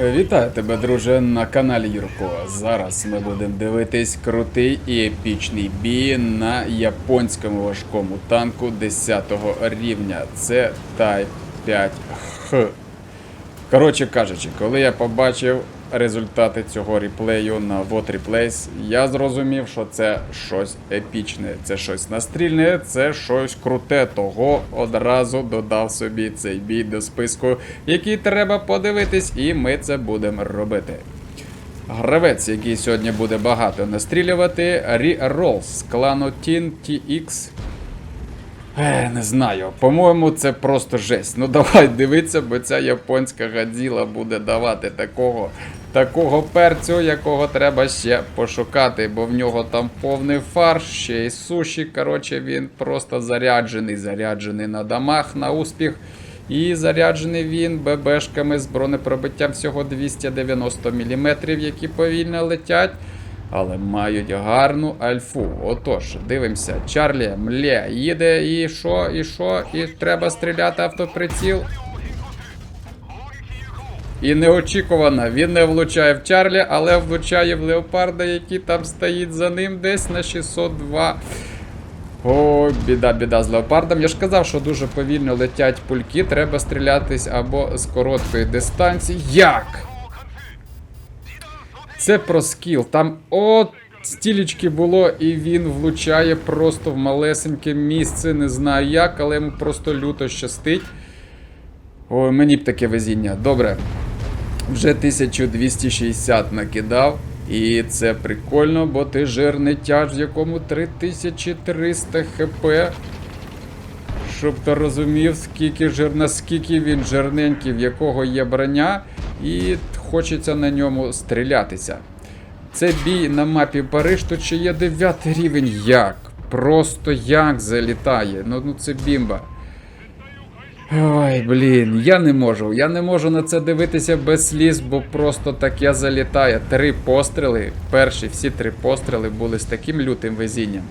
Вітаю тебе, друже, на каналі Юрко. Зараз ми будемо дивитись крутий і епічний бій на японському важкому танку 10 рівня. Це Type 5H. Коротше кажучи, коли я побачив результати цього реплею на Вот Replays, я зрозумів, що це щось епічне, це щось настрільне, це щось круте. Того одразу додав собі цей бій до списку, який треба подивитись, і ми це будемо робити. Гравець, який сьогодні буде багато настрілювати, Рі Ролс з клану Teen TX. Е, не знаю. По-моєму, це просто жесть. Ну давай дивитися, бо ця японська гадзіла буде давати такого, такого перцю, якого треба ще пошукати, бо в нього там повний фарш, ще й суші. Коротше, він просто заряджений, заряджений на дамаг, на успіх. І заряджений він ББшками з бронепробиттям всього 290 мм, які повільно летять але мають гарну альфу. Отож, дивимося, Чарлі млє, їде, і що, і що, і треба стріляти автоприціл. І неочікувано, він не влучає в Чарлі, але влучає в Леопарда, який там стоїть за ним десь на 602. О, біда, біда з леопардом. Я ж казав, що дуже повільно летять пульки, треба стрілятись або з короткої дистанції. Як? Це про скіл. Там от стілечки було, і він влучає просто в малесеньке місце. Не знаю як, але йому просто люто щастить. Ой, мені б таке везіння. Добре. Вже 1260 накидав. І це прикольно, бо ти жирний тяж, в якому 3300 хп. Щоб ти розумів, скільки жир, наскільки він жирненький, в якого є броня, і хочеться на ньому стрілятися. Це бій на мапі Париж, тут ще є 9 рівень. Як? Просто як залітає. Ну, ну це бімба. Ой, блін, я не можу. Я не можу на це дивитися без сліз, бо просто таке залітає. Три постріли. Перші всі три постріли були з таким лютим везінням.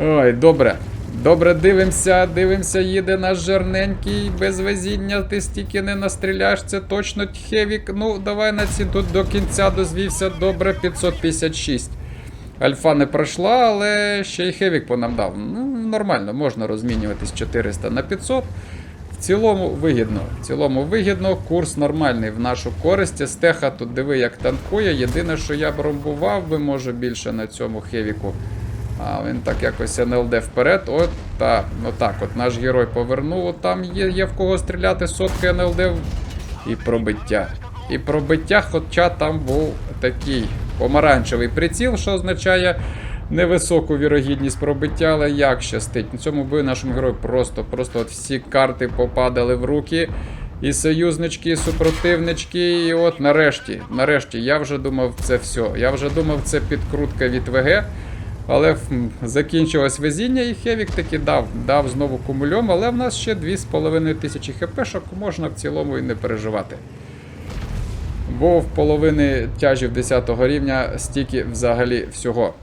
Ой, добре. Добре, дивимося, дивимося, їде наш жирненький, без везіння, ти стільки не настріляєш, це точно Хевік. Ну, давай на ці тут до кінця дозвівся. Добре, 556. Альфа не пройшла, але ще й Хевік по нам дав. Ну, нормально, можна розмінюватись 400 на 500. В цілому вигідно. В цілому вигідно, курс нормальний в нашу користь. Стеха тут диви, як танкує. Єдине, що я б ромбував би, може більше на цьому Хевіку. А він так якось НЛД вперед. От та, ну так, от наш герой повернув. Там є, є в кого стріляти сотки НЛД і пробиття. І пробиття, хоча там був такий помаранчевий приціл, що означає невисоку вірогідність пробиття, але як щастить. На цьому бою нашому герою просто, просто от всі карти попадали в руки. І союзнички, і супротивнички, і от нарешті, нарешті, я вже думав, це все. Я вже думав, це підкрутка від ВГ. Але закінчилось везіння, і Хевік таки дав дав знову кумульом, але в нас ще 2500 хпшок, можна в цілому і не переживати. Бо в половини тяжів 10 рівня стільки взагалі всього.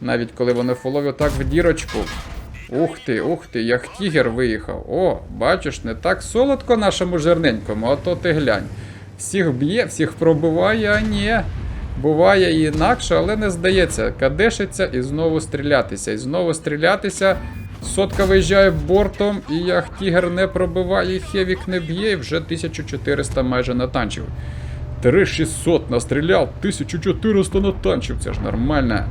Навіть коли вони фолові, так в дірочку. Ух ти, ух ти, як тігер виїхав. О, бачиш, не так солодко нашому жирненькому, а то ти глянь. Всіх б'є, всіх пробиває, а ні. Буває і інакше, але не здається. Кадешиться і знову стрілятися. І знову стрілятися. Сотка виїжджає бортом, і як тігр не пробиває, і Хевік не б'є, і вже 1400 майже натанчив. 3600 настріляв, 1400 натанчив, це ж нормально.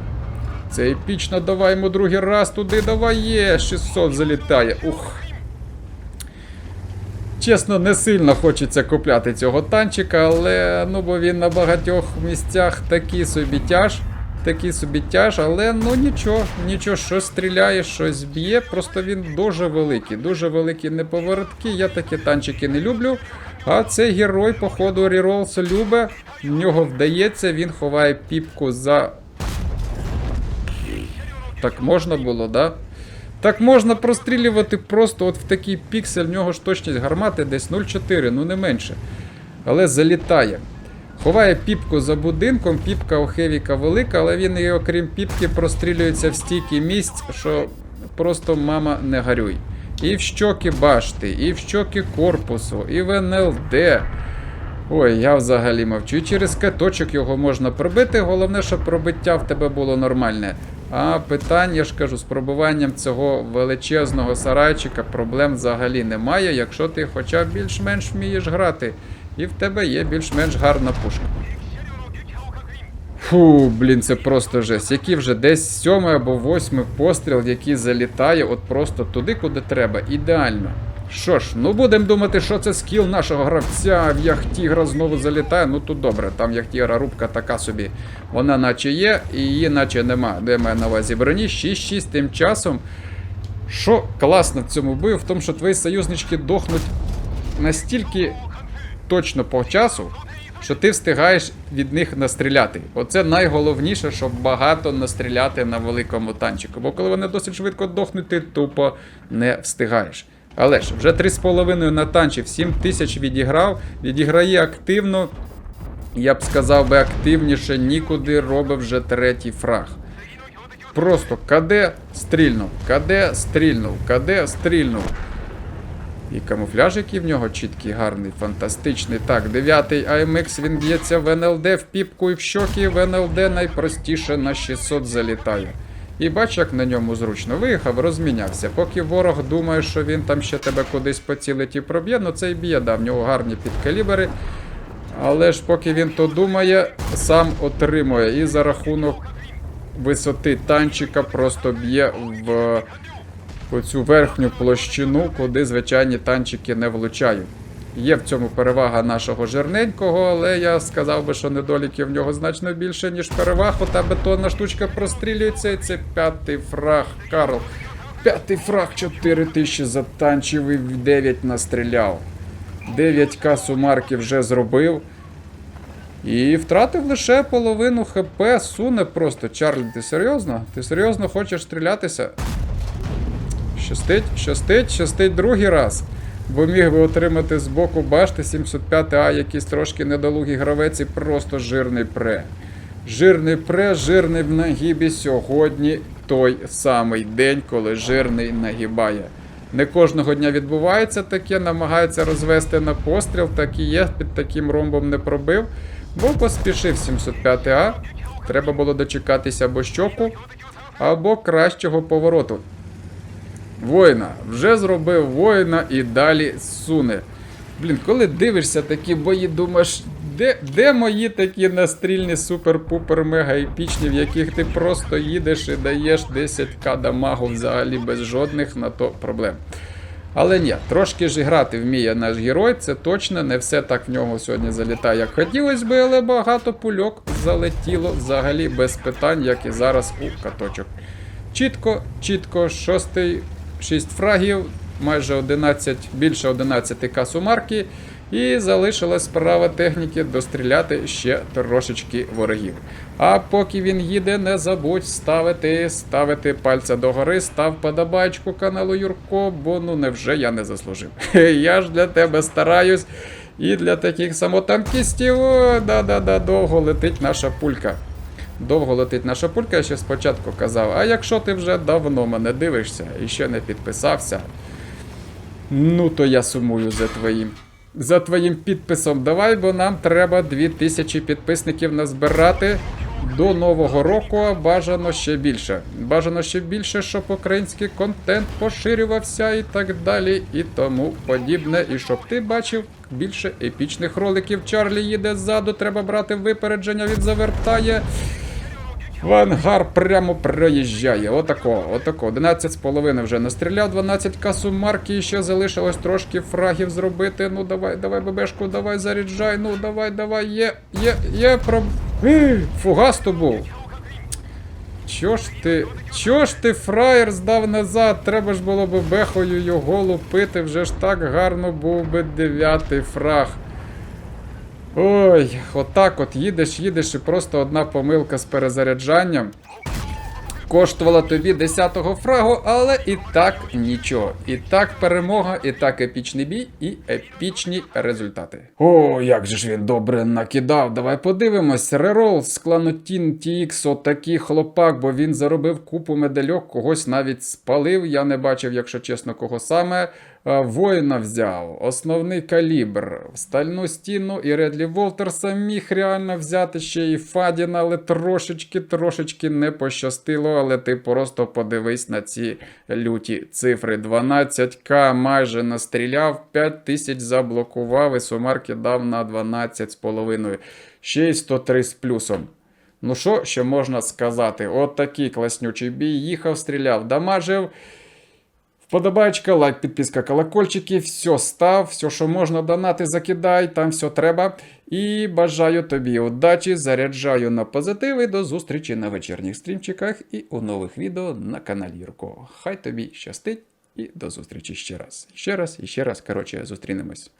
Це епічно, давай йому другий раз туди, давай є, 600 залітає. Ух. Чесно, не сильно хочеться купляти цього танчика, але ну бо він на багатьох місцях такий собі тяж. Такий собі тяж, але ну нічого, нічого, щось стріляє, щось б'є. Просто він дуже великий, дуже великі неповоротки. Я такі танчики не люблю. А цей герой, походу, Ріролс любить. В нього вдається, він ховає піпку за. Так можна було, да? Так можна прострілювати просто от в такий піксель, в нього ж точність гармати десь 0,4, ну не менше. Але залітає. Ховає піпку за будинком, піпка у Хевіка велика, але він і окрім піпки прострілюється в стільки місць, що просто мама не гарюй. І в щоки башти, і в щоки корпусу, і в НЛД. Ой, я взагалі мовчу. І через каточок його можна пробити. Головне, щоб пробиття в тебе було нормальне. А питань, я ж кажу, з пробуванням цього величезного сарайчика проблем взагалі немає, якщо ти хоча б більш-менш вмієш грати. І в тебе є більш-менш гарна пушка. Фу, блін, це просто жесть. Який вже десь сьомий або восьмий постріл, який залітає от просто туди, куди треба. Ідеально. Що ж, ну будемо думати, що це скіл нашого гравця. В Яхтігра знову залітає. Ну тут добре, там Яхтігра рубка така собі. Вона наче є, і її наче нема. Де має на увазі броні? 6-6 тим часом. Що класно в цьому бою, в тому, що твої союзнички дохнуть настільки точно по часу, що ти встигаєш від них настріляти. Оце найголовніше, щоб багато настріляти на великому танчику. Бо коли вони досить швидко дохнуть, ти тупо не встигаєш. Але ж вже 3,5 на танчів, 7 тисяч відіграв, відіграє активно. Я б сказав би активніше, нікуди робив вже третій фраг. Просто КД стрільнув, КД стрільнув, КД стрільнув. І камуфляж, який в нього чіткий, гарний, фантастичний. Так, дев'ятий AMX, він б'ється в НЛД в піпку і в щоки. В НЛД найпростіше на 600 залітає. І бач, як на ньому зручно. Виїхав, розмінявся. Поки ворог думає, що він там ще тебе кудись поцілить і проб'є, ну це і б'є, да, в нього гарні підкалібери. Але ж поки він то думає, сам отримує. І за рахунок висоти танчика просто б'є в оцю верхню площину, куди звичайні танчики не влучають. Є в цьому перевага нашого жирненького, але я сказав би, що недоліків в нього значно більше, ніж переваг. Ота бетонна штучка прострілюється, це п'ятий фраг, Карл. П'ятий фраг 4 тисячі затанчив і в 9 настріляв. 9к сумарки вже зробив. І втратив лише половину ХП, суне просто. Чарлі, ти серйозно? Ти серйозно хочеш стрілятися? Щастить, щастить, щастить другий раз. Бо міг би отримати з боку башти 705А якийсь трошки недолугий гравець і просто жирний пре. Жирний пре, жирний в нагибі сьогодні той самий день, коли жирний нагибає. Не кожного дня відбувається таке, намагається розвести на постріл, так і є, під таким ромбом не пробив, бо поспішив 705А. Треба було дочекатися або щоку, або кращого повороту. Воїна, вже зробив воїна і далі суне. Блін, коли дивишся такі бої, думаєш, де, де мої такі настрільні супер-пупер мега епічні, в яких ти просто їдеш і даєш 10к дамагу взагалі без жодних на то проблем. Але ні, трошки ж грати вміє наш герой, це точно не все так в нього сьогодні залітає, як хотілося би, але багато пульок залетіло взагалі без питань, як і зараз у каточок. Чітко, чітко, шостий, 6 фрагів, майже 11, більше 11к сумарки. І залишилась справа техніки достріляти ще трошечки ворогів. А поки він їде, не забудь ставити, ставити пальця догори, став подобайку каналу Юрко, бо ну невже я не заслужив. Я ж для тебе стараюсь. І для таких самотанкістів да-да-да, довго летить наша пулька. Довго летить наша пулька, я ще спочатку казав. А якщо ти вже давно мене дивишся і ще не підписався, ну то я сумую за твоїм. За твоїм підписом давай, бо нам треба 2000 підписників назбирати до нового року, а бажано ще більше. Бажано ще більше, щоб український контент поширювався і так далі, і тому подібне. І щоб ти бачив більше епічних роликів. Чарлі їде ззаду, треба брати випередження, він завертає. В ангар прямо проїжджає. Отако, отако. 11,5 вже настріляв, 12 касу марки, і ще залишилось трошки фрагів зробити. Ну давай, давай, бебешку, давай заряджай. Ну давай, давай, є, є, є про. Фугас був. Чо ж ти, чо ж ти фраєр здав назад? Треба ж було би бехою його лупити, вже ж так гарно був би дев'ятий фраг. Ой, отак от їдеш, їдеш, і просто одна помилка з перезаряджанням. Коштувала тобі 10-го фрагу, але і так нічого. І так перемога, і так епічний бій, і епічні результати. О, як же ж він добре накидав. Давай подивимось. Рерол з клану Тін TX, отакий хлопак, бо він заробив купу медальок, когось навіть спалив. Я не бачив, якщо чесно, кого саме. А, Воїна взяв, основний калібр, стальну стіну і Редлі Волтерса міг реально взяти ще і Фадіна, але трошечки, трошечки не пощастило. Але ти просто подивись на ці люті цифри. 12к майже настріляв, 5 тисяч заблокував і сумарки дав на 12,5. Ще й 103 з плюсом. Ну що ще можна сказати? От такий класнючий бій. Їхав, стріляв, дамажив. Вподобайка, лайк, підписка, колокольчики, все став, все, що можна донати, закидай, там все треба. І бажаю тобі удачі, заряджаю на позитив і до зустрічі на вечірніх стрімчиках і у нових відео на каналі Юрко. Хай тобі щастить і до зустрічі ще раз. Ще раз і ще раз. Коротше, зустрінемось.